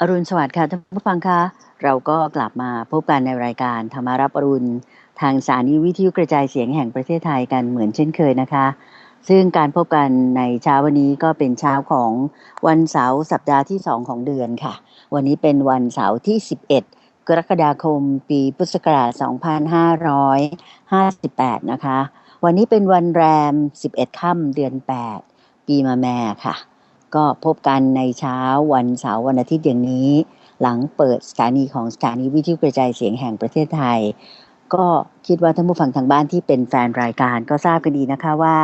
อรุณสวัสดิ์ค่ะท่านผู้ฟังคะเราก็กลับมาพบกันในรายการธรรมารับอรุณ ทางสถานีวิทยุกระจายเสียงแห่งประเทศไทยกันเหมือนเช่นเคยนะคะ ซึ่งการพบกันในเช้าวันนี้ก็เป็นเช้าของวันเสาร์สัปดาห์ที่ 2 ของเดือนค่ะ วันนี้เป็นวันเสาร์ที่ 11 กรกฎาคม ปีพุทธศักราช 2558 นะคะ วันนี้เป็นวันแรม 11 ค่ำเดือน 8 ปีมาแม่ค่ะ ก็พบกันในเช้าวันเสาร์วันอาทิตย์อย่างนี้ หลังเปิดสถานีของสถานีวิทยุกระจายเสียงแห่งประเทศไทย ก็คิดว่าท่านผู้ฟังทางบ้านที่เป็นแฟนรายการก็ทราบกันดีนะคะว่า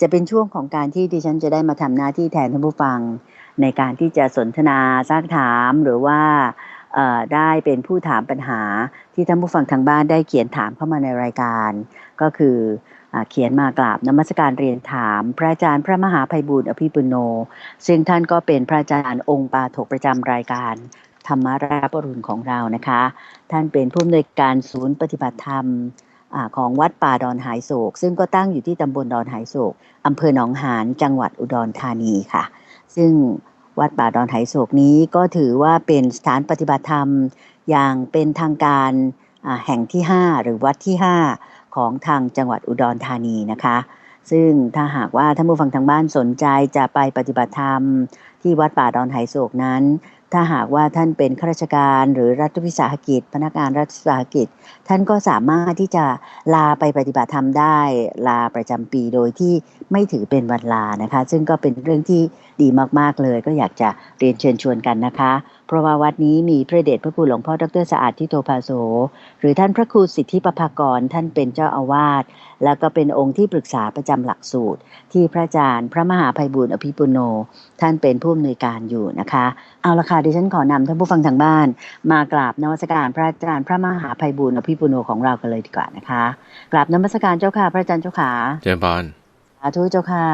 จะเป็นช่วงของการที่ดิฉันจะได้มาทำหน้าที่แทนท่านผู้ฟัง ในการที่จะสนทนาซักถามหรือว่าได้เป็นผู้ถามปัญหาที่ท่านผู้ฟังทางบ้านได้เขียนถามเข้ามาในรายการ ก็คือ เขียนมากราบนมัสการเรียนถาม พระอาจารย์พระมหาภัยบุญอภิปุโน ซึ่งท่านก็เป็นพระอาจารย์องค์ปาถกประจำรายการธรรมาราบรุณของเรานะคะ ท่านเป็นผู้อำนวยการศูนย์ปฏิบัติธรรมอของวัดป่าดอนหายโศก ซึ่งก็ตั้งอยู่ที่ตำบลดอนหายโศกอำเภอหนองหานจังหวัดอุดรธานีค่ะ ซึ่งวัดป่าดอนหายโศกนี้ก็ถือว่าเป็นสถานปฏิบัติธรรมอย่างเป็นทางการแห่งที่ 5 หรือวัดที่ 5 ของทางจังหวัดอุดรธานีนะคะ ซึ่งถ้าหากว่าท่านผู้ฟังทางบ้านสนใจจะไปปฏิบัติธรรม ที่วัดป่าดอนไหโศกนั้น ถ้าหากว่าท่านเป็นข้าราชการหรือรัฐวิสาหกิจ พนักงานรัฐวิสาหกิจ ท่านก็สามารถที่จะลาไปปฏิบัติธรรมได้ ลาประจำปีโดยที่ไม่ถือเป็นวันลานะคะ ซึ่งก็เป็นเรื่องที่ดีมากๆเลย ก็อยากจะเรียนเชิญชวนกันนะคะ เพราะว่าวัดนี้มีพระเดชพระคุณหลวงพ่อดรสะอาดทิโตภาโสหรือท่านพระครูสิทธิปภากรท่านเป็นเจ้าอาวาสแล้วก็เป็นองค์ที่ปรึกษาประจำหลักสูตร ที่พระอาจารย์พระมหาภัยบุญอภิปุโน ท่านเป็นผู้อำนวยการอยู่นะคะ เอาละค่ะดิฉันขอนำท่านผู้ฟังทางบ้าน มากราบนมัสการพระอาจารย์พระมหาภัยบุญอภิปุโนของเรากันเลยดีกว่านะคะกราบนมัสการเจ้าค่ะพระอาจารย์เจ้าค่ะเจริญพรสาธุเจ้าค่ะ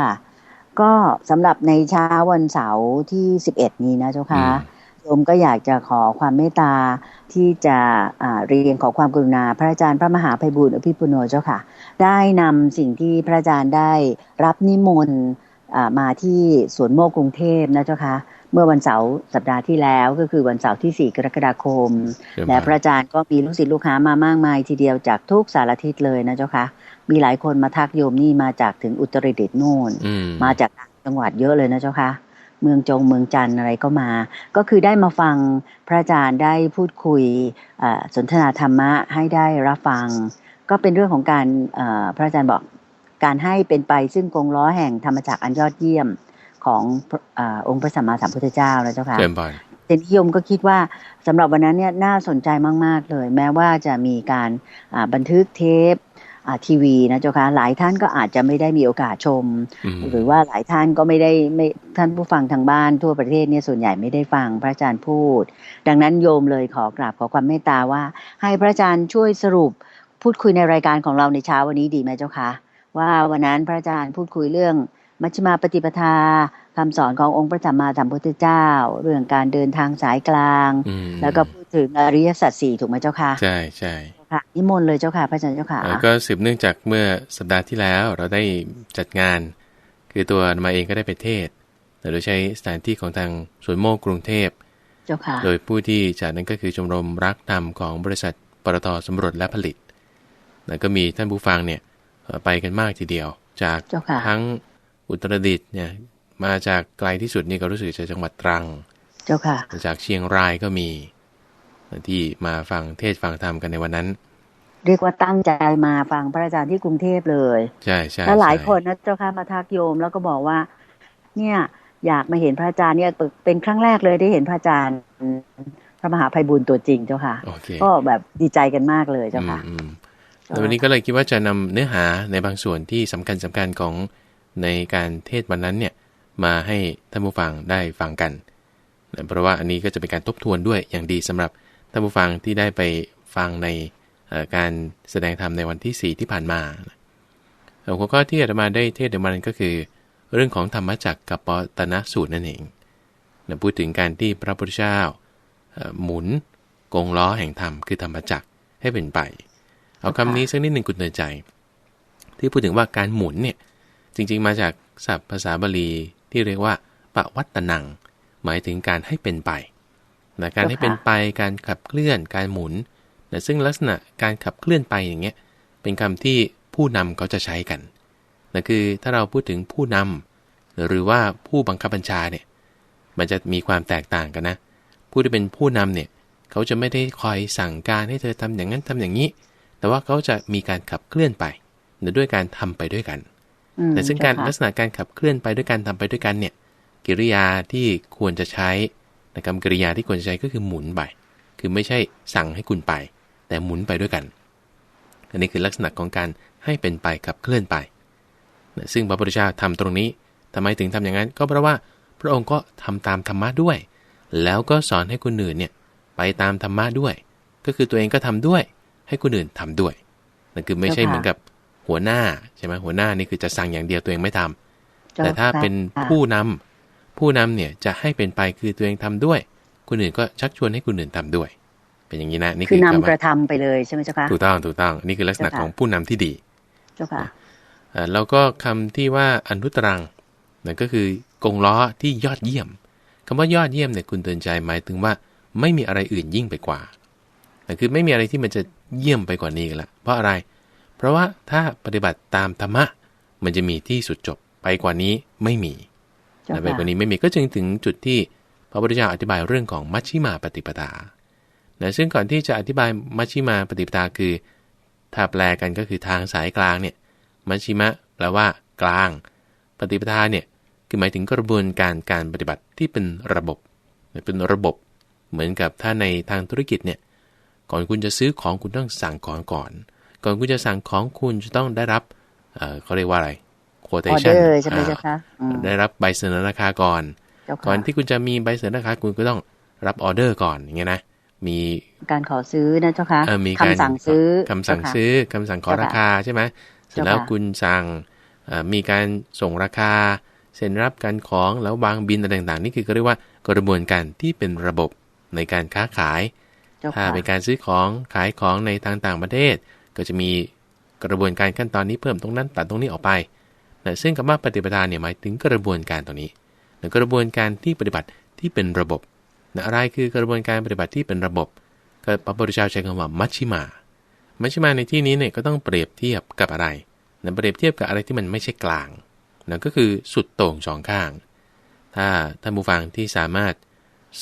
ก็สำหรับในเช้าวันเสาร์ที่11นี้นะเจ้าค่ะ โยมก็อยากจะขอความเมตตาที่จะอ่าเรียนขอความกรุณา พระอาจารย์พระมหาภัยบุญอภิปุโนเจ้าค่ะ ได้นำสิ่งที่พระอาจารย์ได้รับนิมนต์อ่ามาที่สวนโมกกรุงเทพนะเจ้าค่ะเมื่อวันเสาร์สัปดาห์ที่แล้วก็คือวันเสาร์ที่ 4 กรกฎาคมเจริญพและรพระอาจารย์ก็มีลูกศิษย์ลูกหามามากมายทีเดียวจากทุกสารทิศเลยนะเจ้าค่ะมีหลายคนมาทักโยมนี่มาจากถึงอุตรดิตถ์นู่นอืมมาจากต่างจังหวัดเยอะเลยนะเจ้าค่ะ เมืองจงเมืองจันทร์อะไรก็มา ก็คือได้มาฟังพระอาจารย์ได้พูดคุยเอ่อสนทนาธรรมะให้ได้รับฟัง ก็เป็นเรื่องของการเอ่อพระอาจารย์บอกการให้เป็นไปซึ่งกงล้อแห่งธรรมจักรอันยอดเยี่ยมของเออองค์พระสัมมาสัมพุทธเจ้านะเจ้าค่ะเจริญพรแต่นิยมก็คิดว่าสำหรับวันนั้นเนี่ยน่าสนใจมาก ๆ เลย แม้ว่าจะมีการอ่าบันทึกเทปอ่า ทีวีนะเจ้าค่ะหลายท่านก็อาจจะไม่ได้มีโอกาสชมอืมหรือว่าหลายท่านก็ไม่ได้ไม่ท่านผู้ฟังทางบ้านทั่วประเทศเนี่ยส่วนใหญ่ไม่ได้ฟังพระอาจารย์พูด ดังนั้นโยมเลยขอกราบขอความเมตตาว่า ให้พระอาจารย์ช่วยสรุปพูดคุยในรายการของเราในเช้าวันนี้ดีไหมเจ้าคะว่าวันนั้นพระอาจารย์พูดคุยเรื่องมัชฌิมาปฏิปทาคำสอนขององค์พระสัมมาสัมพุทธเจ้า เรื่องการเดินทางสายกลางอืมแล้วก็พูดถึงอริยสัจสี่ถูกไหมเจ้าค่ะ ใช่ใช่ ค่ะนิมนต์เลยเจ้าค่ะพระอาจารย์เจ้าค่ะเอ่อก็สืบเนื่องจากเมื่อสัปดาห์ที่แล้วเราได้จัดงาน คือตัวมาเองก็ได้ไปเทศน์แต่โดยใช้สถานที่ของทางสวนโมกกรุงเทพเจ้าค่ะ โดยผู้ที่จัดนั้นก็คือชมรมรักธรรมของบริษัทปตทสำรวจและผลิตแล้วก็มีท่านผู้ฟังเนี่ยเอ่อไปกันมากทีเดียว จากเจ้าค่ะทั้งอุตรดิตถ์เนี่ยมาจากไกลที่สุดนี่ก็รู้สึกจะจังหวัดตรัง เจ้าค่ะมาจากเชียงรายก็มี ที่มาฟังเทศน์ฟังธรรมกันในวันนั้น เรียกว่าตั้งใจมาฟังพระอาจารย์ที่กรุงเทพเลย ใช่ใช่แล้วหลายใช่คนนะเจ้าค่ะมาทักโยมแล้วก็บอกว่า เนี่ยอยากมาเห็นพระอาจารย์เนี่ยเป็นครั้งแรกเลยได้เห็นพระอาจารย์พระมหาภัยบุญตัวจริงเจ้าค่ะโอเคก็แบบดีใจกันมากเลยเจ้าค่ะอืมอืมแล้ววันนี้ก็เลยคิดว่าจะนำเนื้อหาในบางส่วนที่สำคัญสำคัญของในการเทศน์วันนั้นเนี่ยมาให้ท่านผู้ฟังได้ฟังกันนะเพราะว่าอันนี้ก็จะเป็นการทบทวนด้วยอย่างดีสำหรับ ท่านผู้ฟังที่ได้ไปฟังในการแสดงธรรมในวันที่ 4 ที่ผ่านมาหัวข้อที่อาตมาได้เทศน์ในวันนั้นก็คือ เรื่องของธรรมจักรกับปตนสูตรนั่นเองพูดถึงการที่พระพุทธเจ้าหมุนกงล้อแห่งธรรมคือธรรมจักรให้เป็นไป เอาคำนี้สักนิดหนึ่งกุดเตือนใจ ที่พูดถึงว่าการหมุนเนี่ยจริงๆมาจากศัพท์ภาษาบาลีที่เรียกว่าปะวัตตนัง หมายถึงการให้เป็นไป นะการให้เป็นไปการขับเคลื่อนการหมุนนะซึ่งลักษณะการขับเคลื่อนไปอย่างเงี้ยเป็นคำที่ผู้นำเขาจะใช้กันนะคือถ้าเราพูดถึงผู้นำหรือว่าผู้บังคับบัญชาเนี่ยมันจะมีความแตกต่างกันนะ ผู้ที่เป็นผู้นำเนี่ยเขาจะไม่ได้คอยสั่งการให้เธอทำอย่างนั้นทำอย่างนี้ แต่ว่าเขาจะมีการขับเคลื่อนไปด้วยการทำไปด้วยกัน แต่ซึ่งการลักษณะการขับเคลื่อนไปด้วยการทำไปด้วยกันเนี่ย กิริยาที่ควรจะใช้ นะคำกริยาที่ควรจะใช้ก็คือหมุนไป คือไม่ใช่สั่งให้คุณไป แต่หมุนไปด้วยกัน อันนี้คือลักษณะของการให้เป็นไปขับเคลื่อนไปนะซึ่งพระพุทธเจ้าทำตรงนี้ทำไมถึงทำอย่างนั้น ก็เพราะว่าพระองค์ก็ทำตามธรรมะด้วย แล้วก็สอนให้คนอื่นเนี่ยไปตามธรรมะด้วย ก็คือตัวเองก็ทำด้วย ให้คนอื่นทำด้วย นั่นคือไม่ใช่เหมือนกับหัวหน้าใช่ไหมหัวหน้านี่คือจะสั่งอย่างเดียวตัวเองไม่ทำแต่ถ้าเป็นผู้นำ ผู้นำเนี่ยจะให้เป็นไปคือตัวเองทำด้วย คนอื่นก็ชักชวนให้คนอื่นทำด้วย เป็นอย่างนี้นะนี่คือนำกระทำไปเลยใช่ไหมเจ้าคะถูกต้องถูกต้องนี่คือลักษณะของผู้นำที่ดีเจ้าค่ะแล้วก็คำที่ว่าอนุตรังนั่นก็คือกงล้อที่ยอดเยี่ยมคำว่ายอดเยี่ยมเนี่ยคุณเตือนใจหมายถึงว่าไม่มีอะไรอื่นยิ่งไปกว่าแต่คือไม่มีอะไรที่มันจะเยี่ยมไปกว่านี้กันละเพราะอะไร เพราะว่าถ้าปฏิบัติตามธรรมะ มันจะมีที่สุดจบไปกว่านี้ไม่มี ไปกว่านี้ไม่มีก็จึงถึงจุดที่พระพุทธเจ้าอธิบายเรื่องของมัชชิมาปฏิปทานะซึ่งก่อนที่จะอธิบายมัชชิมาปฏิปทาคือ ถ้าแปลกันก็คือทางสายกลางเนี่ยมัชชิมะแปลว่า กลาง ปฏิปทาเนี่ยคือหมายถึงกระบวนการการปฏิบัติที่เป็นระบบ เป็นระบบเหมือนกับถ้าในทางธุรกิจเนี่ยก่อนคุณจะซื้อของคุณต้องสั่งของก่อน ก่อนคุณจะสั่งของคุณจะต้องได้รับเขาเรียกว่าอะไร quotation ใช่ไหมจ๊ะคะได้รับใบเสนอราคาก่อน ก่อนที่คุณจะมีใบเสนอราคาคุณก็ต้องรับออเดอร์ก่อนอย่างเงี้ยนะมีการขอซื้อนะเจ้าค่ะมีคำสั่งซื้อคำสั่งซื้อคำสั่งขอราคาใช่ไหมเสร็จแล้วคุณสั่งมีการส่งราคา เซ็นรับการของแล้ววางบินอะไรต่างๆ นี่คือก็เรียกว่ากระบวนการที่เป็นระบบในการค้าขาย ถ้าเป็นการซื้อของขายของในทางต่างประเทศ ก็จะมีกระบวนการขั้นตอนนี้เพิ่มตรงนั้นตัดตรงนี้ออกไป นะซึ่งคำว่าปฏิปทาเนี่ยหมายถึงกระบวนการตรงนี้นะกระบวนการที่ปฏิบัติที่เป็นระบบนะอะไรคือกระบวนการปฏิบัติที่เป็นระบบก็พระพุทธเจ้าใช้คำว่ามัชชิมา มัชชิมาในที่นี้เนี่ยก็ต้องเปรียบเทียบกับอะไรนะเปรียบเทียบกับอะไรที่มันไม่ใช่กลางนะก็คือสุดโต่งสองข้าง ถ้าท่านผู้ฟังที่สามารถ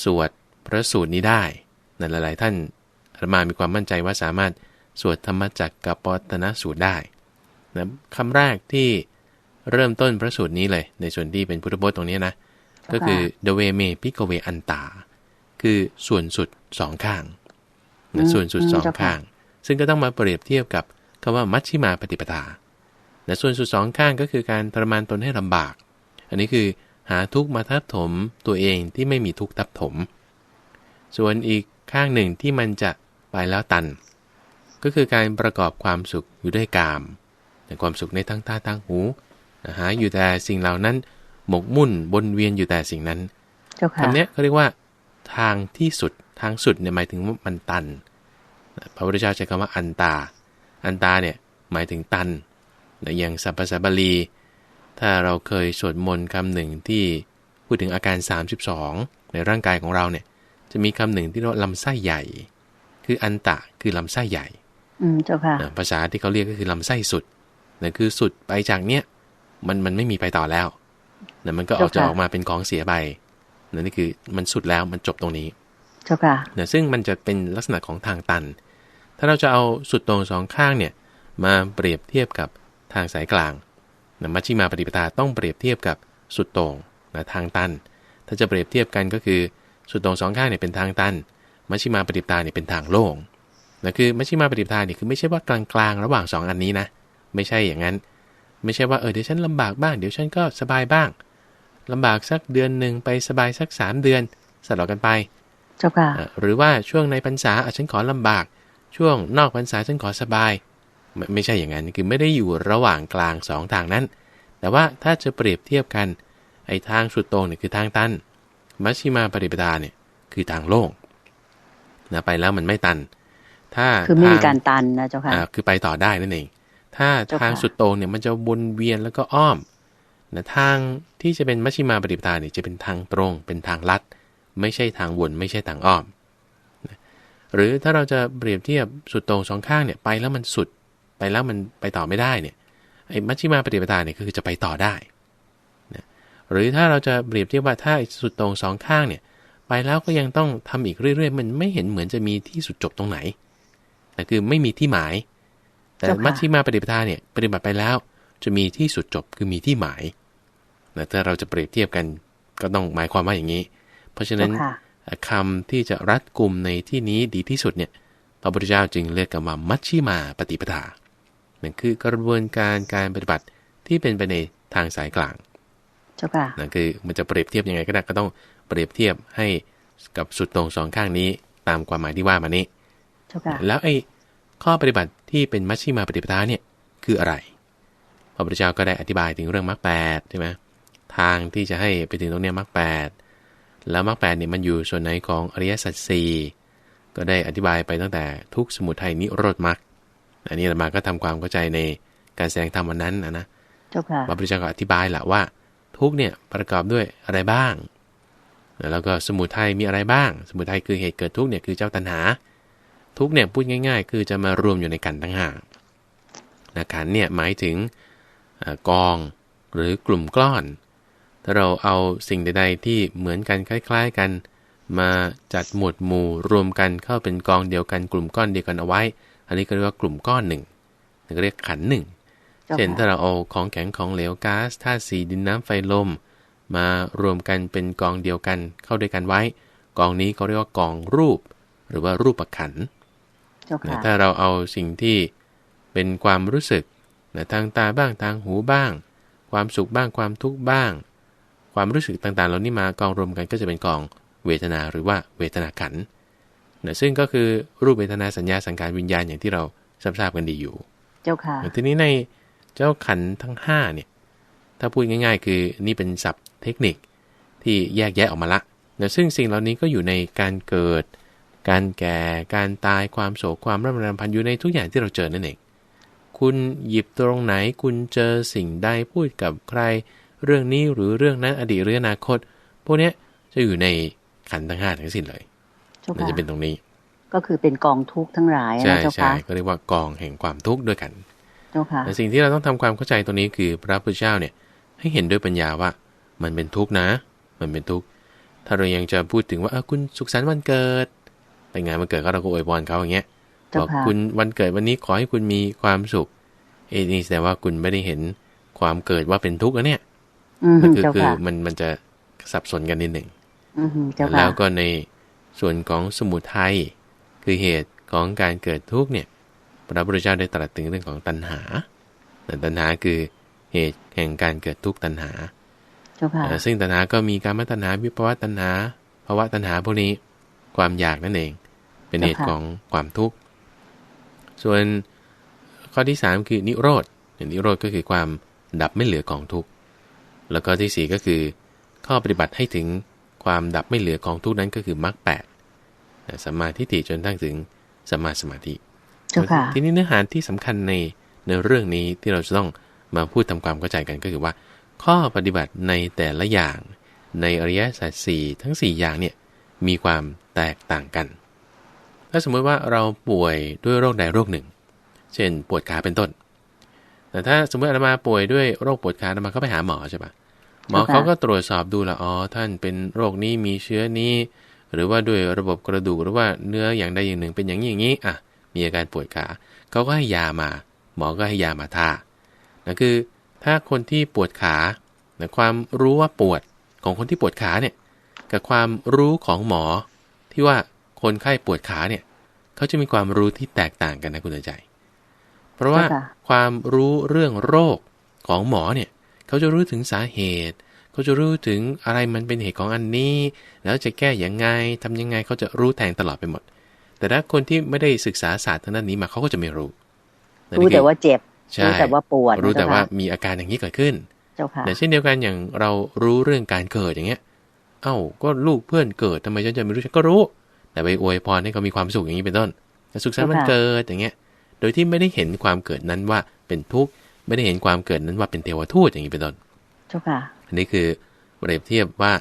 สวดพระสูตรนี้ได้นะหลายๆท่านอาตมามีความมั่นใจว่าสามารถสวดธรรมจักรกับปตนสูตรได้นะคำแรกที่ เริ่มต้นพระสูตรนี้เลย ในส่วนที่เป็นพุทธพจน์ตรงนี้นะ ก็คือ the way me p i k a w e อันตา คือส่วนสุดสองข้างนะส่วนสุดสองข้าง ซึ่งก็ต้องมาเปรียบเทียบกับคำว่ามัชชิมาปฏิปทาและส่วนสุดสองข้างก็คือการทรมานตนให้ลำบาก อันนี้คือหาทุกมาทับถมตัวเองที่ไม่มีทุกทับถม ส่วนอีกข้างหนึ่งที่มันจะไปแล้วตัน ก็คือการประกอบความสุขอยู่ด้วยกามแต่ความสุขในทั้งตาทั้งหู หาอยู่แต่สิ่งเหล่านั้น หมกมุ่นบนเวียนอยู่แต่สิ่งนั้นคำนี้เขาเรียกว่า ทางที่สุดทางสุดเนี่ยหมายถึงว่ามันตันพระพุทธเจ้าใช้คำว่าอันตา อันตาเนี่ยหมายถึงตันอย่างสัพพสับาลี ถ้าเราเคยสวดมนต์คำหนึ่งที่พูดถึงอาการ 32 ในร่างกายของเราเนี่ย จะมีคำหนึ่งที่เรียกว่าลำไส้ใหญ่ คืออันตะคือลำไส้ใหญ่ อืมเจ้าค่ะภาษาที่เขาเรียกก็คือลำไส้สุดนั่นคือสุดไปจากเนี้ย มันมันไม่มีไปต่อแล้วนั่นมันก็ออกจะออกมาเป็นของเสียไปนั่นนี่คือมันสุดแล้วมันจบตรงนี้เจ้าค่ะเนี่ยซึ่งมันจะเป็นลักษณะของทางตัน ถ้าเราจะเอาสุดตรงสองข้างเนี่ย มาเปรียบเทียบกับทางสายกลางนะมัชชิมาปฏิปทาต้องเปรียบเทียบกับสุดตรงนะทางตัน ถ้าจะเปรียบเทียบกันก็คือสุดตรงสองข้างเนี่ยเป็นทางตัน มัชชิมาปฏิปทาเนี่ยเป็นทางโล่งนะคือมัชชิมาปฏิปทาเนี่ยคือไม่ใช่ว่ากลางๆ ระหว่าง 2 อันนี้นะ ไม่ใช่อย่างนั้น ไม่ใช่ว่าเออเดี๋ยวฉันลำบากบ้างเดี๋ยวฉันก็สบายบ้างลำบากสักเดือนหนึ่งไปสบายสัก3เดือนสลับกันไปเจ้าค่ะหรือว่าช่วงในพรรษาฉันขอลำบาก ช่วงนอกพรรษาฉันขอสบายไม่ใช่อย่างนั้นคือไม่ได้อยู่ระหว่างกลางสองทางนั้น แต่ว่าถ้าจะเปรียบเทียบกันไอ้ทางสุดตรงเนี่ยคือทางตันมัชชิมาปริปทาเนี่ยคือทางโล่งนะไปแล้วมันไม่ตัน ถ้าคือไม่มีการตันนะเจ้าค่ะคือไปต่อได้นั่นเอง ถ้าทางสุดตรงเนี่ยมันจะวนเวียนแล้วก็อ้อมนะทางที่จะเป็นมัชชิมาปฏิปทาเนี่ยจะเป็นทางตรง เป็นทางลัด ไม่ใช่ทางวนไม่ใช่ทางอ้อมนะหรือถ้าเราจะเปรียบเทียบสุดโต่งสองข้างเนี่ยไปแล้วมันสุดไปแล้วมันไปต่อไม่ได้เนี่ยไอ้มัชฌิมาปฏิปทาเนี่ยคือจะไปต่อได้นะหรือถ้าเราจะเปรียบเทียบว่าถ้าสุดโต่งสองข้างเนี่ยไปแล้วก็ยังต้องทำอีกเรื่อยๆ มันไม่เห็นเหมือนจะมีที่สุดจบตรงไหนแต่คือไม่มีที่หมาย แต่เจ้าค่ะมัชฌิมาปฏิปทาเนี่ยปฏิบัติไปแล้ว จะมีที่สุดจบคือมีที่หมายนะถ้าเราจะเปรียบเทียบกันก็ต้องหมายความว่าอย่างนี้ เพราะฉะนั้นเจ้าค่ะคำที่จะรัดกลุ่มในที่นี้ดีที่สุดเนี่ยพระพุทธเจ้าจึงเรียกกันว่ามัชชิมาปฏิปทานั่นคือกระบวนการการปฏิบัติที่เป็นไปในทางสายกลางเจ้าค่ะนั่นคือมันจะเปรียบเทียบยังไงก็ได้ก็ต้องเปรียบเทียบให้กับสุดตรงสองข้างนี้ตามความหมายที่ว่ามานี้ เจ้าค่ะแล้วไอ้ ข้อปฏิบัติที่เป็นมัชชิมาปฏิปทาเนี่ยคืออะไร พระพุทธเจ้าก็ได้อธิบายถึงเรื่องมรรคแปดใช่ไหมทางที่จะให้ไปถึงตรงเนี้ยมรรคแปดแล้วมรรคแปดเนี่ยมันอยู่ส่วนไหนของอริยสัจสี่ก็ได้อธิบายไปตั้งแต่ทุกข์สมุทัยนิโรธมรรคอันนี้อาตมาก็ทำความเข้าใจในการแสดงธรรมวันนั้นนะนะเจ้าค่ะพระพุทธเจ้าก็อธิบายแหละว่า ทุกข์เนี่ยประกอบด้วยอะไรบ้าง แล้วก็สมุทัยมีอะไรบ้าง สมุทัยคือเหตุเกิดทุกข์เนี่ยคือเจ้าตัณหา ทุกข์เนี่ยพูดง่าย ๆ คือจะมารวมอยู่ในกันทั้งห้านะขันธ์เนี่ยหมายถึงเอ่อกองหรือกลุ่มก้อน ถ้าเราเอาสิ่งใด ๆ ที่เหมือนกันคล้าย ๆ กัน มาจัดหมวดหมู่รวมกันเข้าเป็นกองเดียวกันกลุ่มก้อนเดียวกันเอาไว้ อันนี้ก็เรียกว่ากลุ่มก้อนหนึ่งนั่นก็เรียกขันธ์หนึ่งเจ้าเช่นค่ะถ้าเราเอาของแข็งของเหลวก๊าซธาตุสีดินน้ำไฟลม มารวมกันเป็นกองเดียวกันเข้าด้วยกันไว้ กองนี้เขาเรียกว่ากองรูป หรือว่ารูปขันธ์เจ้า นะค่ะถ้าเราเอาสิ่งที่เป็นความรู้สึกนะทางตาบ้างทางหูบ้าง ความสุขบ้างความทุกข์บ้าง ความรู้สึกต่างๆ เหล่านี้มากองรวมกันก็จะเป็นกองเวทนาหรือว่าเวทนาขันธ์นะซึ่งก็คือรูปเวทนาสัญญาสังขารวิญญาณอย่างที่เราทราบๆกันดีอยู่ เจ้าค่ะทีนี้ในเจ้าขันธ์ทั้งห้าเนี่ยถ้าพูดง่าย ๆ คือนี่เป็นศัพท์เทคนิคที่แยกแยะออกมาละนะซึ่งสิ่งเหล่านี้ก็อยู่ในการเกิด การแก่ การตายความโศกความร่ำไรรำพันอยู่ในทุกอย่างที่เราเจอนั่นเอง คุณหยิบตรงไหนคุณเจอสิ่งใดพูดกับใคร เรื่องนี้หรือเรื่องนั้นอดีตหรืออนาคต พวกเนี้ยจะอยู่ในขันธ์ทั้งห้าทั้งสิ้นเลยเจ้ามันค่ะจะเป็นตรงนี้ ก็คือเป็นกองทุกข์ทั้งหลายใช่นะเจ้าใช่ค่ะก็เรียกว่ากองแห่งความทุกข์ด้วยกันเจ้าค่ะแต่สิ่งที่เราต้องทำความเข้าใจตรงนี้คือพระพุทธเจ้าเนี่ยให้เห็นด้วยปัญญาว่า มันเป็นทุกข์นะ มันเป็นทุกข์ถ้าเรายังจะพูดถึงว่าเออคุณสุขสันต์วันเกิด ไปงานวันเกิดก็เราก็อวยพรเขาอย่างเงี้ยเจ้าบอกค่ะคุณวันเกิดวันนี้ขอให้คุณมีความสุข เอ้นี่แสดงว่าคุณไม่ได้เห็นความเกิดว่าเป็นทุกข์นะเนี่ยอืมคือเจ้าคือค่ะมันมันจะสับสนกันนิดหนึ่งอืมเจ้าค่ะแล้วก็ในส่วนของสมุทัยคือเหตุของการเกิดทุกข์เนี่ย พระพุทธเจ้าได้ตรัสถึงเรื่องของตัณหาแต่ตัณหาคือเหตุแห่งการเกิดทุกข์ตัณหาเจ้าค่ะเอ่อซึ่งตัณหาก็มีการมตัณหาวิภวตัณหาภาวะตัณหาพวกนี้ ความอยากนั่นเอง เป็นเหตุของความทุกข์ ส่วนข้อที่ 3 คือนิโรธนิโรธก็คือความดับไม่เหลือของทุกข์ แล้วก็ที่4ก็คือ ข้อปฏิบัติให้ถึงความดับไม่เหลือของทุกข์นั้นก็คือมรรคแปดนะสัมมาทิฏฐิจนทั้งถึงสัมมาสมาธิเจ้าค่ะทีนี้เนื้อหาที่สำคัญในในเรื่องนี้ที่เราจะต้องมาพูดทำความเข้าใจกันก็คือว่า ข้อปฏิบัติในแต่ละอย่างในอริยสัจสี่ทั้ง 4 อย่างเนี่ย มีความแตกต่างกัน ถ้าสมมติว่าเราป่วยด้วยโรคใดโรคหนึ่ง เช่น ปวดขาเป็นต้น แต่ถ้าสมมติอาตมาป่วยด้วยโรคปวดขาอาตมาก็ไปหาหมอใช่ปะหมอค่ะเขาก็ตรวจสอบดูละอ๋อท่านเป็นโรคนี้มีเชื้อนี้ หรือว่าด้วยระบบกระดูกหรือว่าเนื้ออย่างใดอย่างหนึ่งเป็นอย่างนี้อย่างนี้อะมีอาการปวดขาเขาก็ให้ยามา หมอก็ให้ยามาทานั่นคือถ้าคนที่ปวดขานะความรู้ว่าปวดของคนที่ปวดขาเนี่ย กับความรู้ของหมอ ที่ว่าคนไข้ปวดขาเนี่ยเขาจะมีความรู้ที่แตกต่างกันนะคุณเตือนใจ เพราะว่าเจ้าค่ะความรู้เรื่องโรคของหมอเนี่ยเขาจะรู้ถึงสาเหตุเขาจะรู้ถึงอะไรมันเป็นเหตุของอันนี้ แล้วจะแก้อย่างไงทำยังไงเขาจะรู้แทงตลอดไปหมด แต่ถ้าคนที่ไม่ได้ศึกษาศาสตร์ทางด้านนี้มาเขาก็จะไม่รู้รู้แต่ว่าเจ็บใช่รู้แต่ว่าปวดรู้แต่ว่าเจ้ค่ะมีอาการอย่างนี้เกิดขึ้นเจ้าค่ะแต่เช่นเดียวกันอย่างเรารู้เรื่องการเกิดอย่างเงี้ย เอ้าก็ลูกเพื่อนเกิดทำไมฉันจะไม่รู้ฉันก็รู้ แต่ไปอวยพรให้เขามีความสุขอย่างนี้เป็นต้นแต่สุขสันต์วันเกิดอย่างเงี้ย โดยที่ไม่ได้เห็นความเกิดนั้นว่าเป็นทุกข์ไม่ได้เห็นความเกิดนั้นว่าเป็นเทวทูตอย่างนี้เป็นต้นเจ้าค่ะอันนี้คือเปรียบเทียบว่า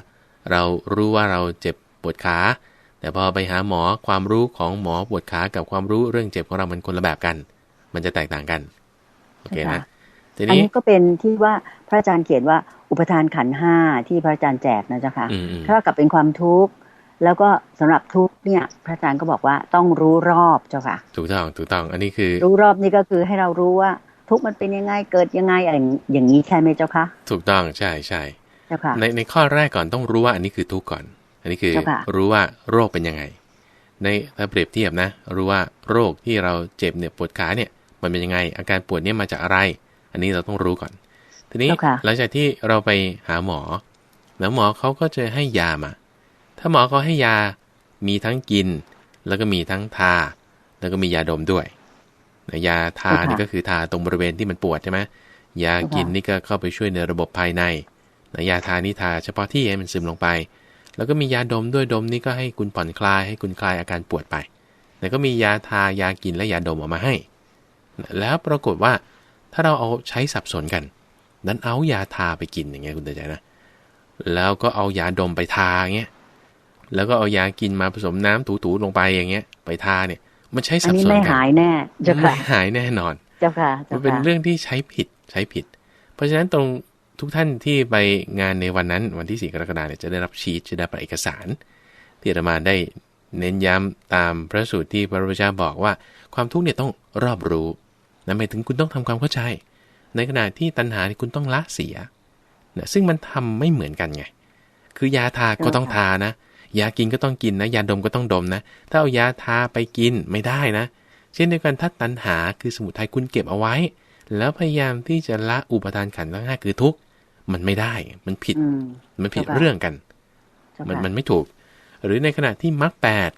เรารู้ว่าเราเจ็บปวดขา แต่พอไปหาหมอความรู้ของหมอปวดขากับความรู้เรื่องเจ็บของเรามันคนละแบบกัน มันจะแตกต่างกัน โอเคนะที อันนี้นี้ก็เป็นที่ว่าพระอาจารย์เขียนว่าอุปทานขันธ์ห้าที่พระอาจารย์แจกนะเจ้าค่ะอืมอืมถ้ากับเป็นความทุกข์แล้วก็สำหรับทุกข์เนี่ย พระอาจารย์ก็บอกว่าต้องรู้รอบเจ้าค่ะ ถูกต้องถูกต้อง อันนี้คือ รู้รอบนี่ก็คือให้เรารู้ว่าทุกข์มันเป็นยังไงเกิดยังไงอะไรอย่างนี้ใช่ไหมเจ้าคะถูกต้องใช่ใช่เจ้าค่ะในในข้อแรกก่อนต้องรู้ว่าอันนี้คือทุกข์ก่อน อันนี้คือเจ้าค่ะรู้ว่าโรคเป็นยังไง ในถ้าเปรียบเทียบนะ รู้ว่าโรคที่เราเจ็บเนี่ยปวดขาเนี่ย มันเป็นยังไง อาการปวดเนี่ยมาจากอะไร อันนี้เราต้องรู้ก่อน ทีนี้เจ้าค่ะหลังจากที่เราไปหาหมอ แล้วหมอเขาก็จะให้ยามา ถ้าหมอเขาให้ยามีทั้งกิน แล้วก็มีทั้งทา แล้วก็มียาดมด้วยนะยาทาเจ้าค่ะนี่ก็คือทาตรงบริเวณที่มันปวดใช่ไหมยากินเจ้าค่ะนี่ก็เข้าไปช่วยในระบบภายในนะยาทานี่ทาเฉพาะที่ให้มันซึมลงไป แล้วก็มียาดมด้วยดมนี่ก็ให้คุณผ่อนคลายให้คุณคลายอาการปวดไป แล้วก็มียาทายากินและยาดมออกมาให้นะแล้วปรากฏว่า ถ้าเราเอาใช้สับสนกัน นั้นเอายาทาไปกินอย่างเงี้ยคุณตาใจนะ แล้วก็เอายาดมไปทาอย่างเงี้ย แล้วก็เอายากินมาผสมน้ำถูๆลงไปอย่างเงี้ย ไปทาเนี่ย มันใช้อัสันบนี้สนไม่กันหายแน่เจ้าไม่ค่ะหายแน่นอนเจ้าค่ะมัเจ้านเป็นค่ะเรื่องที่ใช้ผิดใช้ผิด เพราะฉะนั้นตรงทุกท่านที่ไปงานในวันนั้นวันที่4กรกฎาคมเนี่ยจะได้รับชีตจะได้รับเอกสาร ที่อาตมาได้เน้นย้ำตามพระสูตรที่พระพุทธเจ้าบอกว่า ความทุกข์เนี่ยต้องรอบรู้ นั่นหมายถึงคุณต้องทำความเข้าใจ ในขณะที่ตัณหาเนี่ยคุณต้องละเสียนะซึ่งมันทำไม่เหมือนกันไง คือยาทาก็ต้องทานะ ยากินก็ต้องกินนะ ยาดมก็ต้องดมนะ ถ้าเอายาทาไปกินไม่ได้นะ เช่นเดียวกันถ้าตัณหาคือสมุทัยคุณเก็บเอาไว้ แล้วพยายามที่จะละอุปทานขันธ์ทั้งห้าคือทุกข์มันไม่ได้ มันผิดอืมมันผิดเจ้าค่ะเรื่องกันเจ้ามันค่ะมันไม่ถูก หรือในขณะที่มรรคแปด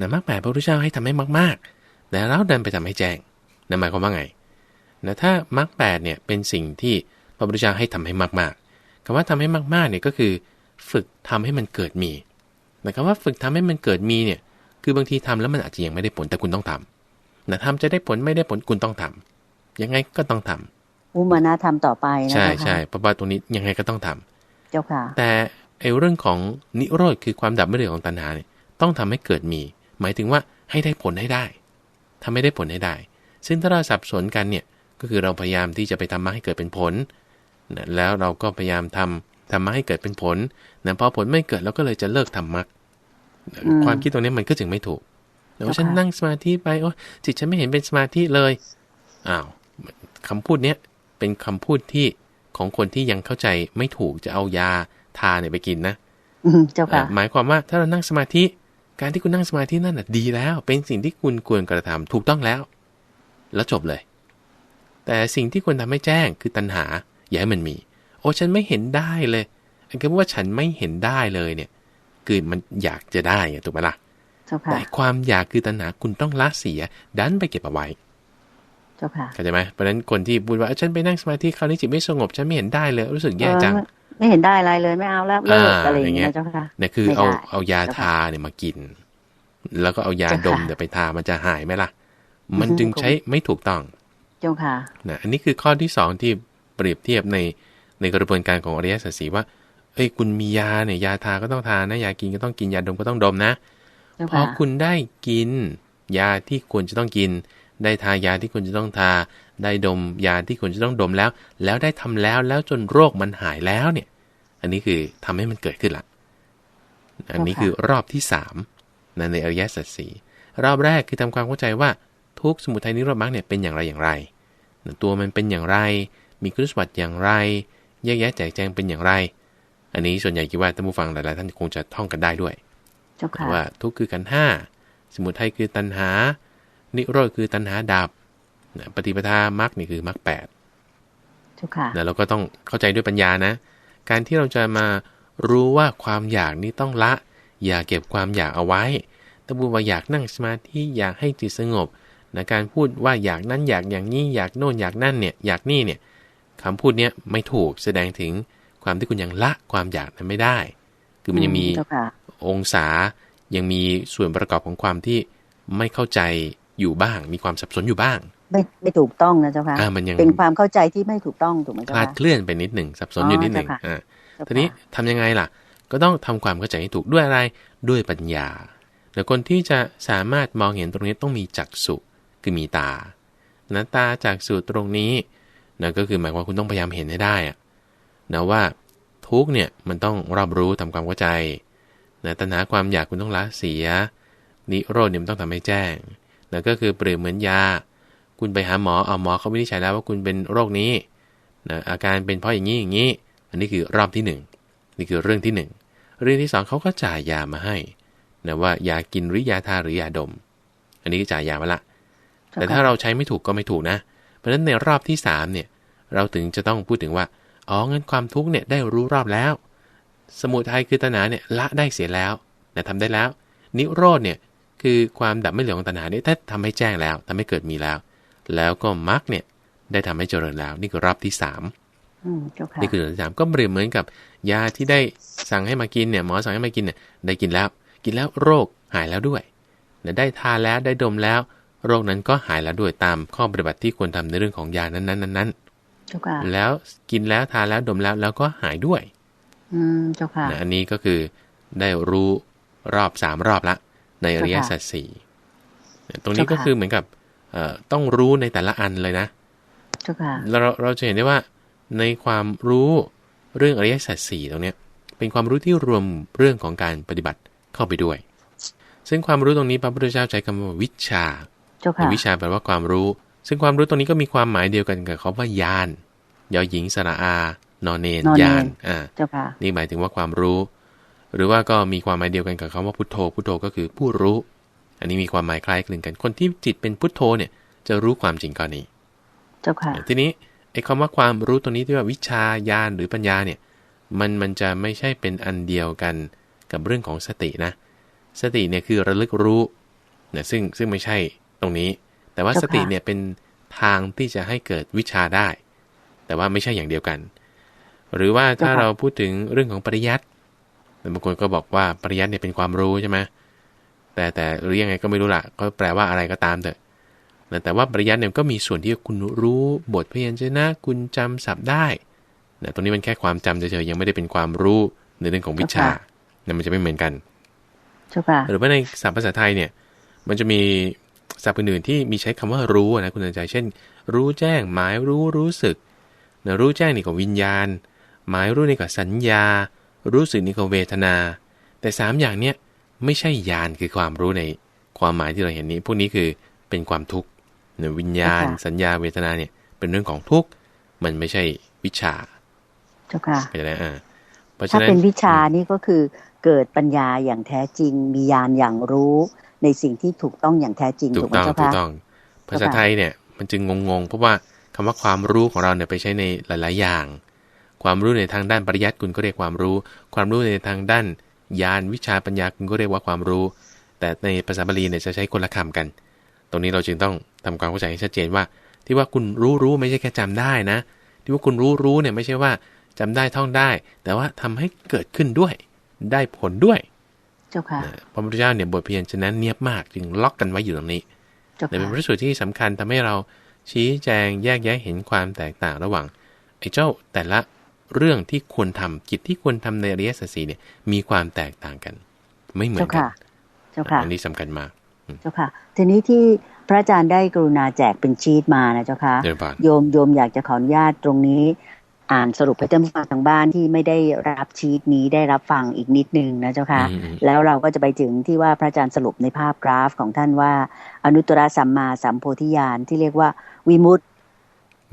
นะมรรคแปดพระพุทธเจ้าให้ทำให้มากๆแต่เราดันไปทำให้แจ้ง นั่นหมายความว่าไงนะถ้ามรรคแปดเนี่ยเป็นสิ่งที่พระพุทธเจ้าให้ทำให้มากๆคำว่าทำให้มากๆเนี่ยก็คือ ฝึกทำให้มันเกิดมีแต่คำว่าฝึกทำให้มันเกิดมีเนี่ยคือบางทีทำแล้วมันอาจจะยังไม่ได้ผลแต่คุณต้องทำนะทำจะได้ผลไม่ได้ผลคุณต้องทำยังไงก็ต้องทำอุมานะทำต่อไปนะใช่เจ้าค่ะใช่เพราะว่าตรงนี้ยังไงก็ต้องทำเจ้าค่ะ แต่ไอ้เรื่องของนิโรธคือความดับไม่เหลือของตัณหาเนี่ยต้องทำให้เกิดมี หมายถึงว่าให้ได้ผลให้ได้ทำให้ได้ผลให้ได้ ซึ่งถ้าเราสับสนกันเนี่ยก็คือเราพยายามที่จะไปทำมาให้เกิดเป็นผลนะแล้วเราก็พยายามทำทำมาให้เกิดเป็นผลนะพอผลไม่เกิดเราก็เลยจะเลิกทำมรรคอืมความคิดตรงนี้มันก็จึงไม่ถูกแต่ว่าเจ้าค่ะฉันนั่งสมาธิไปโอ้จิตฉันไม่เห็นเป็นสมาธิเลยอ้าวคำพูดเนี้ยเป็นคำพูดที่ของคนที่ยังเข้าใจไม่ถูกจะเอายาทาเนี่ยไปกินนะอืมเจ้าค่ะอะหมายความว่าถ้าเรานั่งสมาธิ การที่คุณนั่งสมาธินั่นน่ะดีแล้ว เป็นสิ่งที่คุณควรกระทำถูกต้องแล้ว แล้วจบเลย แต่สิ่งที่ควรทำให้แจ้งคือตัณหา อย่าให้มันมี โอ้ฉันไม่เห็นได้เลยไอ้คำว่าฉันไม่เห็นได้เลยเนี่ย คือมันอยากจะได้อะถูกไหมล่ะเจ้าค่ะแต่ความอยากคือตัณหาคุณต้องละเสีย ดันไปเก็บเอาไว้เจ้าค่ะเข้าใจไหมเพราะฉะนั้นคนที่พูดว่าเอ้ยฉันไปนั่งสมาธิคราวนี้จิตไม่สงบฉันไม่เห็นได้เลยรู้สึกแย่จังเออไม่เห็นได้อะไรเลยไม่เอาแล้วเลิกอ่าอะไรอย่างเงี้อย่างเงี้ยยเจ้าค่ะเนี่ยคือไม่ได้เอาเอายาเจ้าค่ะทาเนี่ยมากิน แล้วก็เอายาเจ้าค่ะดมเนี่ยไปทามันจะหายไหมล่ะ มันอือฮึจึงใช้ไม่ถูกต้อง เจ้าค่ะนะอันนี้คือข้อที่สองที่เปรียบเทียบในในกระบวนการของอริยสัจสีว่า เอ้ยคุณมียาเนี่ยยาทาก็ต้องทานะยากินก็ต้องกินยาดมก็ต้องดมนะเจ้าพอค่ะคุณได้กิน ยาที่ควรจะต้องกิน ได้ทายาที่ควรจะต้องทา ได้ดมยาที่ควรจะต้องดมแล้ว แล้วได้ทำแล้วแล้วจนโรคมันหายแล้วเนี่ย อันนี้คือทำให้มันเกิดขึ้นละอันนี้คือรอบที่สามนะในอริยสัจสีรอบแรกคือทำความเข้าใจว่า ทุกข์สมุทัยนิโรธมรรคเนี่ยเป็นอย่างไรอย่างไรนะตัวมันเป็นอย่างไร มีคุณสมบัติอย่างไร แยกแยะแจกแจงเป็นอย่างไร อันนี้ส่วนใหญ่คิดว่าท่านผู้ฟังหลายๆท่านคงจะท่องกันได้ด้วยเจ้าค่ะว่าทุกข์คือกันห้าสมุทัยคือตัณหา นิโรธคือตัณหาดับนะปฏิปทามรรคนี่คือมรรคแปดเจ้าค่ะนะเราก็ต้องเข้าใจด้วยปัญญานะ การที่เราจะมารู้ว่าความอยากนี้ต้องละ อย่าเก็บความอยากเอาไว้ถ้าพูดว่าอยากนั่งสมาธิอยากให้จิตสงบ นะการพูดว่าอยากนั้นอยากอย่างนี้อยากโน่นอยากนั่นเนี่ยอยากนี่เนี่ยคำพูดเนี้ยไม่ถูกแสดงถึงความที่คุณยังละความอยากนั้นไม่ได้ คือมันยังมีเจ้าค่ะองศายังมีส่วนประกอบของความที่ไม่เข้าใจอยู่บ้าง มีความสับสนอยู่บ้าง ไม่ไม่ถูกต้องนะเจ้าค่ะอ่ามันยังเป็นความเข้าใจที่ไม่ถูกต้องถูกไหมคเจ้าลาดค่ะเคลื่อนไปนิดหนึ่งสับสนอยู่นิดหนึ่งอ๋อเจ้าค่ะอ่าเจ้าทีนี้ค่ะทำยังไงล่ะ ก็ก็ต้องทำความเข้าใจให้ถูกด้วยอะไรด้วยปัญญาแต่คนที่จะสามารถมองเห็นตรงนี้ต้องมีจักษุ คือมีตานะตาจากสูตรตรงนี้นะก็คือหมายคว่าคุณต้องพยายามเห็นให้ได้นะว่าทุกเนี่ยมันต้องรับรู้ทำความเข้าใจนะตัณหาความอยากคุณต้องละเสีย นิโรธเนี่ยมันต้องทำให้แจ้งนะก็คือเปรียบเหมือนยา คุณไปหาหมอเอาหมอเขาไม่ได้ใช้แล้วว่าคุณเป็นโรคนี้นะอาการเป็นเพราะอย่างนี้อย่างนี้ อันนี้คือรอบที่ 1 นี่คือเรื่องที่ 1 เรื่องที่ 2เขาก็จ่ายยามาให้นะว่ายากินหรือยาทาหรือยาดม อันนี้ก็จ่ายยามาละ แต่ถ้าเราใช้ไม่ถูกก็ไม่ถูกนะ เพราะฉะนั้นในรอบที่3เนี่ยเราถึงจะต้องพูดถึงว่าอ๋องั้นความทุกข์เนี่ยได้รู้รอบแล้ว สมุทัยคือตัณหาเนี่ยละได้เสียแล้วนะทำได้แล้ว นิโรธเนี่ยคือความดับไม่เหลือของตัณหาเนี่ยถ้าทำให้แจ้งแล้วทำให้เกิดมีแล้ว แล้วก็มรรคเนี่ยได้ทำให้เจริญแล้ว นี่คือรอบที่สามนี่คือรอบที่สามก็เปรียบเหมือนกับ ยาที่ได้สั่งให้มากินเนี่ยหมอสั่งให้มากินเนี่ยได้กินแล้ว กินแล้วโรคหายแล้วด้วยได้ทานแล้วได้ดมแล้ว โรคนั้นก็หายแล้วด้วยตามข้อปฏิบัติที่ควรทำในเรื่องของยานั้นๆนั้นๆแล้วกินแล้วทานแล้วดมแล้วแล้วก็หายด้วย อืมเจ้าค่ะอันนี้ก็คือได้รู้รอบสามรอบละ ในอริยสัจสี่ตรงนี้ก็คือเหมือนกับต้องรู้ในแต่ละอันเลยนะเราเราจะเห็นได้ว่า ในความรู้เรื่องอริยสัจสี่ตรงนี้เป็นความรู้ที่รวมเรื่องของการปฏิบัติเข้าไปด้วย ซึ่งความรู้ตรงนี้พระพุทธเจ้าใช้คำว่าวิชา วิชาแปลว่าความรู้ ซึ่งความรู้ตรงนี้ก็มีความหมายเดียวกันกับคาว่ายานยอหญิงสระอานอนเนนยานอ่านี่หมายถึงว่าความรู้ หรือว่าก็มีความหมายเดียวกันกับคำว่าพุทโธพุทโธก็คือผู้รู้ อันนี้มีความหมายคล้ายคลึงกัน คนที่จิตเป็นพุทโธเนี่ย จะรู้ความจริงก้อนนี้เจ้าค่ะทีนี้ไอ้คำว่าความรู้ตัวนี้ที่ว่าวิชาญาณหรือปัญญาเนี่ย มันมันจะไม่ใช่เป็นอันเดียวกันกับเรื่องของสตินะ สติเนี่ยคือระลึกรู้เนี่ยซึ่งซึ่งไม่ใช่ต รงนี้ แต่ว่าสติเนี่ยเป็นทางที่จะให้เกิดวิชาได้ แต่ว่าไม่ใช่อย่างเดียวกัน หรือว่าถ้าเราพูดถึงเรื่องของปริยัติบางคนก็บอกว่าปริยัติเนี่ยเป็นความรู้ใช่ไหมแต่แต่หรือยังไงก็ไม่รู้ละก็แปลว่าอะไรก็ตามเถอะแต่ว่าปริยัติเนี่ยก็มีส่วนที่คุณรู้บทพยัญชนะคุณจำศัพท์ได้นะตรงนี้มันแค่ความจำเฉยๆยังไม่ได้เป็นความรู้ในเรื่องของวิชาเนี่ยมันจะไม่เหมือนกันหรือว่าในศัพท์ภาษาไทยเนี่ย มันจะมี ศัพท์อื่นๆที่มีใช้คำว่ารู้นะคุณใจเช่น รู้แจ้ง หมายรู้รู้สึกนะรู้แจ้งนี่ก็วิญญาณ หมายรู้นี่ก็สัญญา รู้สึกนี่ก็เวทนา แต่สามอย่างเนี้ยไม่ใช่ญาณคือความรู้ในความหมายที่เราเห็นนี้ พวกนี้คือเป็นความทุกข์เนี่ยวิญญาณ สัญญาเวทนาเนี่ยเป็นเรื่องของทุกข์มันไม่ใช่วิชาเจ้าค่ะเป็นไรอ่าถ้าเป็นวิชานี่ก็คือเกิดปัญญาอย่างแท้จริงมีญาณอย่างรู้ ในสิ่งที่ถูกต้องอย่างแท้จริงถูกต้องถูกต้อง ภาษาไทยเนี่ยมันจึงงงๆ เพราะว่าคำว่าความรู้ของเราเนี่ยไปใช้ในหลาย ๆ อย่าง ความรู้ในทางด้านปริยัติคุณก็เรียกความรู้ ความรู้ในทางด้านญาณวิชาปัญญาคุณก็เรียกว่าความรู้ แต่ในภาษาบาลีเนี่ยจะใช้คนละคำกัน ตรงนี้เราจึงต้องทำความเข้าใจให้ชัดเจนว่า ที่ว่าคุณรู้รู้ไม่ใช่แค่จำได้นะ ที่ว่าคุณรู้รู้เนี่ยไม่ใช่ว่าจำได้ท่องได้ แต่ว่าทำให้เกิดขึ้นด้วย ได้ผลด้วย เจ้าค่ะพระพุทธเจ้าเนี่ยบทเพียรฉะนั้นเนียบมากจึงล็อกกันไว้อยู่ตรงนี้แต่เป็นพระสูตรที่สำคัญทำให้เราชี้แจงแยกแยะเห็นความแตกต่างระหว่างไอ้เจ้าแต่ละเรื่องที่ควรทำกิจที่ควรทำในอริยสัจสี่เนี่ยมีความแตกต่างกัน ไม่เหมือนกันเจ้าค่ะอันนี้สำคัญมากเจ้าค่ะ ทีนี้ที่พระอาจารย์ได้กรุณาแจกเป็นชีตมานะเจ้าค่ะโยมโยมอยากจะขออนุญาตตรงนี้ อ่านสรุปให้ท่านผู้ฟังทางบ้านที่ไม่ได้รับชีตนี้ได้รับฟังอีกนิดนึงนะเจ้าค่ะ แล้วเราก็จะไปถึงที่ว่าพระอาจารย์สรุปในภาพกราฟของท่านว่า อนุตตรสัมมาสัมโพธิญาณที่เรียกว่าวิมุตติ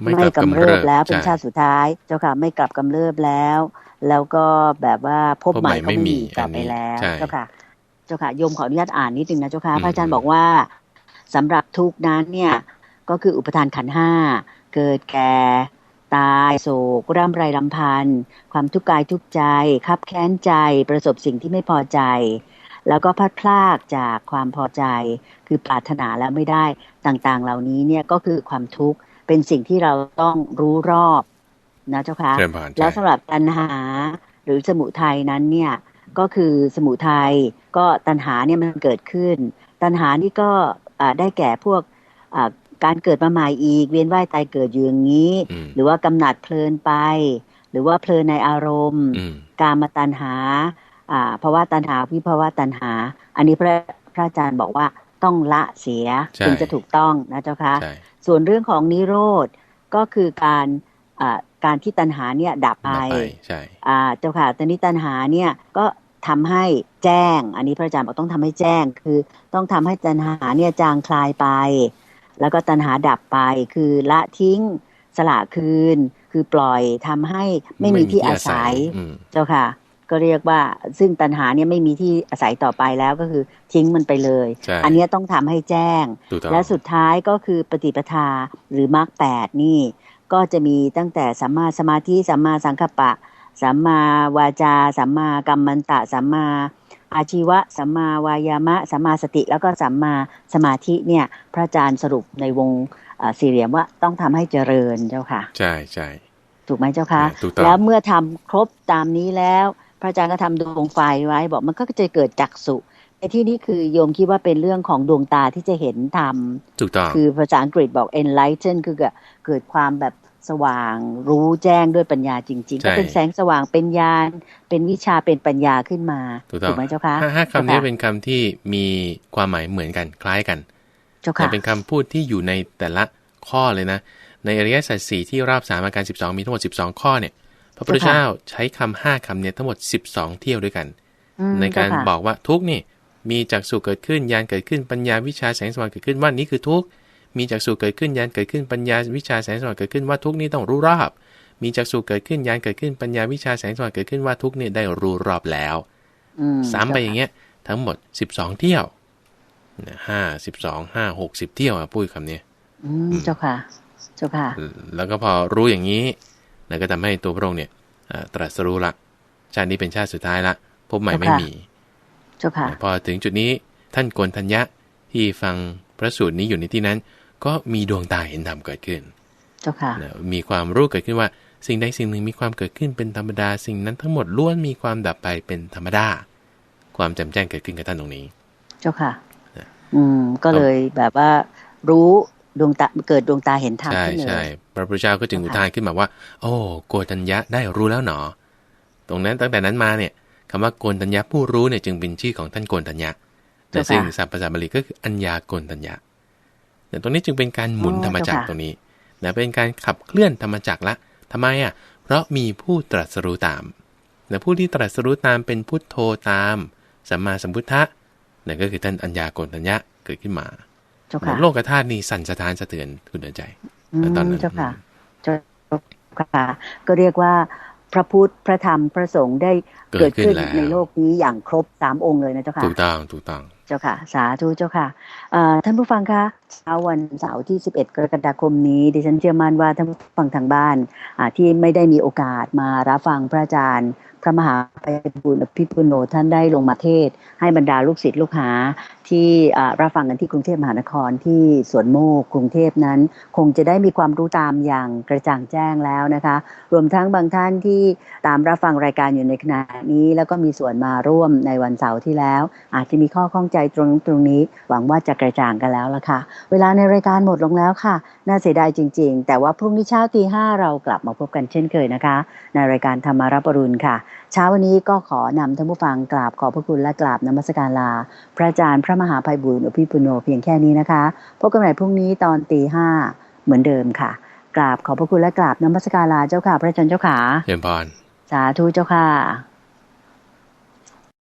ไม่กำเริบแล้วเป็นชาติสุดท้ายเจ้าค่ะไม่กลับกำเริบแล้ว แล้วก็แบบว่าพบใหม่ก็ไม่มีกลับไปแล้วเจ้าค่ะ เจ้าค่ะโยมขออนุญาตอ่านนิดนึงนะเจ้าค่ะพระอาจารย์บอกว่าสำหรับทุกนั้นเนี่ยก็คืออุปทานขันห้าเกิดแก่ ตายโศก ร่ำไรลำพันธ์ความทุกข์กายทุกใจ คับแค้นใจ ประสบสิ่งที่ไม่พอใจ แล้วก็พัดพลากจากความพอใจ คือปรารถนาแล้วไม่ได้ต่างๆ เหล่านี้เนี่ยก็คือความทุกข์เป็นสิ่งที่เราต้องรู้รอบนะเจ้าคะแล้วสำหรับตัณหาหรือสมุทัยนั้นเนี่ยก็คือสมุทัยก็ตัณหาเนี่ยมันเกิดขึ้น ตัณหานี่ก็ได้แก่พวก การเกิดมาใหม่อีก เวียนว่ายตายเกิดอยู่อย่างนี้ หรือว่ากำหนัดเพลินไป หรือว่าเพลินในอารมณ์ การมาตัณหาอ่าภาวะตัณหาวิภาวะตัณหา อันนี้พระพระอาจารย์บอกว่าต้องละเสียใช่ถึงจะถูกต้องนะเจ้าค่ะใช่ส่วนเรื่องของนิโรธก็คือการอ่าการที่ตัณหาเนี่ยดับไปดับไปใช่อ่าเจ้าค่ะตอนนี้ตัณหาเนี่ยก็ทำให้แจ้ง อันนี้พระอาจารย์บอกต้องทำให้แจ้ง คือต้องทำให้ตัณหาเนี่ยจางคลายไป แล้วก็ตัณหาดับไปคือละทิ้งสละคืน คือปล่อยทำให้ไม่มีที่อาศัยอืมเจ้าค่ะ ก็เรียกว่าซึ่งตัณหาเนี่ยไม่มีที่อาศัยต่อไปแล้วก็คือทิ้งมันไปเลยใช่อันเนี้ยต้องทำให้แจ้งถูกต้องและสุดท้ายก็คือปฏิปทาหรือมรรคแปดนี่ ก็จะมีตั้งแต่สัมมาสมาธิสัมมาสังกัปปะสัมมาวาจาสัมมากัมมันตะสัมมา อาชีวะสัมมาวายามะสัมมาสติ แล้วก็สัมมาสมาธิเนี่ย พระอาจารย์สรุปในวงเอ่อสี่เหลี่ยมว่าต้องทำให้เจริญเจ้าค่ะ ใช่ใช่ถูกไหมเจ้าคะอ่าถูกต้องแล้วเมื่อทำครบตามนี้แล้ว พระอาจารย์ก็ทำดวงไฟไว้ บอกมันก็จะเกิดจักสุในที่นี้คือโยมคิดว่าเป็นเรื่องของดวงตาที่จะเห็นธรรมถูกต้องคือภาษาอังกฤษบอก enlighten คือเกิดเกิดความแบบ สว่างรู้แจ้งด้วยปัญญาจริงๆใช่ก็เป็นแสงสว่างเป็นญาณเป็นวิชาเป็นปัญญาขึ้นมาถูกต้องไหมเจ้าคะห้าห้าคำนี้เจ้าค่ะเป็นคำที่มีความหมายเหมือนกันคล้ายกันเจ้าแต่ค่ะเป็นคำพูดที่อยู่ในแต่ละข้อเลยนะ ในอริยสัจสี่ที่ราบสามอาการ12มีทั้งหมด12ข้อเนี่ยพระพุทธเจ้าใช้คำห้าคำเนี่ยทั้งหมด12เที่ยวด้วยกันอืมในการเจ้ค่ะบอกว่าทุกข์นี่มีจักษุเกิดขึ้นญาณเกิดขึ้นปัญญาวิชาแสงสว่างเกิดขึ้นว่านี้คือทุกข์ มีจักษุเกิดขึ้นญาณเกิดขึ้นปัญญาวิชาแสงสว่างเกิดขึ้นว่าทุกข์นี้ต้องรู้รอบ มีจักษุเกิดขึ้นญาณเกิดขึ้นปัญญาวิชาแสงสว่างเกิดขึ้นว่าทุกข์เนี่ยได้รู้รอบแล้วอืมซ้ำไปอย่างเงี้ย ทั้งหมด12เที่ยวห้าสิบสองห้าหกสิบเที่ยวอะพูดคำนี้อืมเจ้าค่ะ เจ้าค่ะ แล้วก็พอรู้อย่างนี้ แล้วก็ทำให้ตัวพระองค์เนี่ยเอ่อตรัสรู้ละชาตินี้เป็นชาติสุดท้ายละพบใหม่ไม่เจ้าค่ะมี เจ้าค่ะ พอถึงจุดนี้ท่านโกนทัญญะที่ฟังพระสูตรนี้อยู่ในที่นั้น ก็มีดวงตาเห็นธรรมเกิดขึ้นเจ้าค่ะนะมีความรู้เกิดขึ้นว่า สิ่งใดสิ่งหนึ่งมีความเกิดขึ้นเป็นธรรมดา สิ่งนั้นทั้งหมดล้วนมีความดับไปเป็นธรรมดา ความแจ่มแจ้งเกิดขึ้นกับท่านตรงนี้ เจ้าค่ะนะอืม ก็เลยแบบว่ารู้ดวงตาเกิดดวงตาเห็นธรรมใช่ขึ้นเลใช่ยพระพุทธเจ้าก็จึงอุทานขึ้นมาว่า โอ้โกฏัญญะได้รู้แล้วหนอ ตรงนั้นตั้งแต่นั้นมาเนี่ยคำว่าโกนตัญญะผู้รู้เนี่ยจึงเป็นชื่อของท่านโกนตัญญะแต่เจ้าค่ะซึ่งศัพท์ภาษาบาลีก็คืออัญญาโกนตัญญะ แต่ตรงนี้จึงเป็นการหมุนอ๋อธรรมจักรเจ้าค่ะตรงนี้นะเป็นการขับเคลื่อนธรรมจักรละทำไมอะ เพราะมีผู้ตรัสรู้ตามนะผู้ที่ตรัสรู้ตามเป็นพุทโธตามสัมมาสัมพุทธะนั่นก็คือท่านอัญญาโกนตัญญะเกิดขึ้นมาเจ้าค่ะโลกธาตุนี้สั่นสะท้านสะเทือนคุณเดินใจอืมตอนนั้นเจ้าค่ะเจ้าค่ะ ก็เรียกว่าพระพุทธพระธรรมพระสงฆ์ได้เกิเกิดดขึ้ขึ้นนแล้วในโลกนี้อย่างครบสามองค์เลยนะเจ้าค่ะถูกต้องถูกต้องเจ้าค่ะ สาธุเจ้าค่ะท่านผู้ฟังคะเช้าวันเสาร์ที่ 11 กรกฎาคมนี้ดิฉันเชื่อมั่นว่าท่านผู้ฟังทางบ้านที่ไม่ได้มีโอกาสมารับฟังพระอาจารย์ พระมหาไพบุญอภิปุโนท่านได้ลงมาเทศ ให้บรรดาลูกศิษย์ลูกหาที่รับฟังกันที่กรุงเทพมหานครที่สวนโมกกรุงเทพนั้น คงจะได้มีความรู้ตามอย่างกระจ่างแจ้งแล้วนะคะ รวมทั้งบางท่านที่ตามรับฟังรายการอยู่ในขณะนี้ แล้วก็มีส่วนมาร่วมในวันเสาร์ที่แล้ว อาจจะมีข้อข้องใจตรงตรงนี้ หวังว่าจะกระจ่างกันแล้วละค่ะ เวลาในรายการหมดลงแล้วค่ะ น่าเสียดายจริง ๆ แต่ว่าพรุ่งนี้เช้าตีห้าเรากลับมาพบกันเช่นเคยนะคะ ในรายการธรรมารับปรุณค่ะ เช้าวันนี้ก็ขอนำท่านผู้ฟังกราบขอบพระคุณและกราบนมัสการลา พระอาจารย์พระมหาภัยบุญอภิปุโนเพียงแค่นี้นะคะพบกันใหม่พรุ่งนี้ตอนตีห้าเหมือนเดิมค่ะกราบขอบพระคุณและกราบนมัสการลาเจ้าค่ะ พระอาจารย์เจ้าขาเชิญพรสาธุเจ้าค่ะ